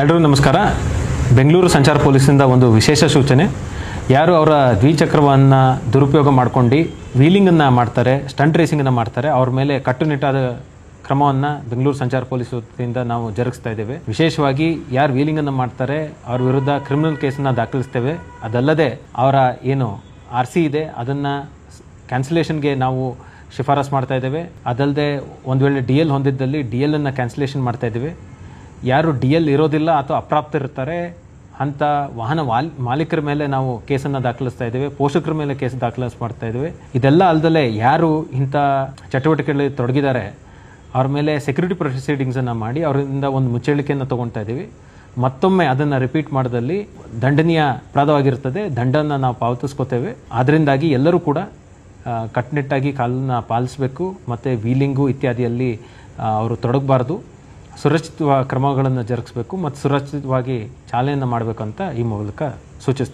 ಎಲ್ರಿಗೂ ನಮಸ್ಕಾರ. ಬೆಂಗಳೂರು ಸಂಚಾರ ಪೊಲೀಸಿಂದ ಒಂದು ವಿಶೇಷ ಸೂಚನೆ. ಯಾರು ಅವರ ದ್ವಿಚಕ್ರವನ್ನು ದುರುಪಯೋಗ ಮಾಡ್ಕೊಂಡು ವೀಲಿಂಗನ್ನು ಮಾಡ್ತಾರೆ, ಸ್ಟಂಟ್ ರೇಸಿಂಗನ್ನು ಮಾಡ್ತಾರೆ, ಅವ್ರ ಮೇಲೆ ಕಟ್ಟುನಿಟ್ಟಾದ ಕ್ರಮವನ್ನು ಬೆಂಗಳೂರು ಸಂಚಾರ ಪೊಲೀಸ್ ನಾವು ಜರುಗಿಸ್ತಾ ಇದ್ದೇವೆ. ವಿಶೇಷವಾಗಿ ಯಾರು ವೀಲಿಂಗನ್ನು ಮಾಡ್ತಾರೆ, ಅವ್ರ ವಿರುದ್ಧ ಕ್ರಿಮಿನಲ್ ಕೇಸನ್ನು ದಾಖಲಿಸ್ತೇವೆ. ಅದಲ್ಲದೆ ಅವರ ಏನು ಆರ್ ಸಿ ಇದೆ, ಅದನ್ನು ಕ್ಯಾನ್ಸಲೇಷನ್ಗೆ ನಾವು ಶಿಫಾರಸ್ ಮಾಡ್ತಾ ಇದ್ದೇವೆ. ಅದಲ್ಲದೆ ಒಂದು ವೇಳೆ ಡಿ ಎಲ್ ಹೊಂದಿದ್ದಲ್ಲಿ ಡಿ ಎಲ್ ಕ್ಯಾನ್ಸಲೇಷನ್ ಮಾಡ್ತಾ ಇದ್ದೇವೆ. ಯಾರು ಡಿ ಎಲ್ ಇರೋದಿಲ್ಲ ಅಥವಾ ಅಪ್ರಾಪ್ತರಿರ್ತಾರೆ ಅಂಥ ವಾಹನ ವಾಲ್, ಮಾಲೀಕರ ಮೇಲೆ ನಾವು ಕೇಸನ್ನು ದಾಖಲಿಸ್ತಾ ಇದ್ದೇವೆ, ಪೋಷಕರ ಮೇಲೆ ಕೇಸ್ ದಾಖಲಿಸ್ ಮಾಡ್ತಾ ಇದ್ದೇವೆ. ಇದೆಲ್ಲ ಅಲ್ಲದೆ ಯಾರು ಇಂಥ ಚಟುವಟಿಕೆಗಳಲ್ಲಿ ತೊಡಗಿದ್ದಾರೆ, ಅವ್ರ ಮೇಲೆ ಸೆಕ್ಯೂರಿಟಿ ಪ್ರೊಸೀಡಿಂಗ್ಸನ್ನು ಮಾಡಿ ಅವರಿಂದ ಒಂದು ಮುಚ್ಚಳಿಕೆಯನ್ನು ತೊಗೊಳ್ತಾ ಇದ್ದೀವಿ. ಮತ್ತೊಮ್ಮೆ ಅದನ್ನು ರಿಪೀಟ್ ಮಾಡೋದಲ್ಲಿ ದಂಡನೀಯ ಅಪರಾಧವಾಗಿರ್ತದೆ ದಂಡನ್ನು ನಾವು ಪಾವತಿಸ್ಕೋತೇವೆ. ಅದರಿಂದಾಗಿ ಎಲ್ಲರೂ ಕೂಡ ಕಟ್ಟುನಿಟ್ಟಾಗಿ ಕಾಲನ್ನ ಪಾಲಿಸಬೇಕು, ಮತ್ತು ವೀಲಿಂಗು ಇತ್ಯಾದಿಯಲ್ಲಿ ಅವರು ತೊಡಗಬಾರ್ದು. ಸುರಕ್ಷಿತ ಕ್ರಮಗಳನ್ನು ಜರುಗಿಸಬೇಕು ಮತ್ತು ಸುರಕ್ಷಿತವಾಗಿ ಚಾಲನೆಯನ್ನು ಮಾಡಬೇಕಂತ ಈ ಮೂಲಕ ಸೂಚಿಸ್ತೇವೆ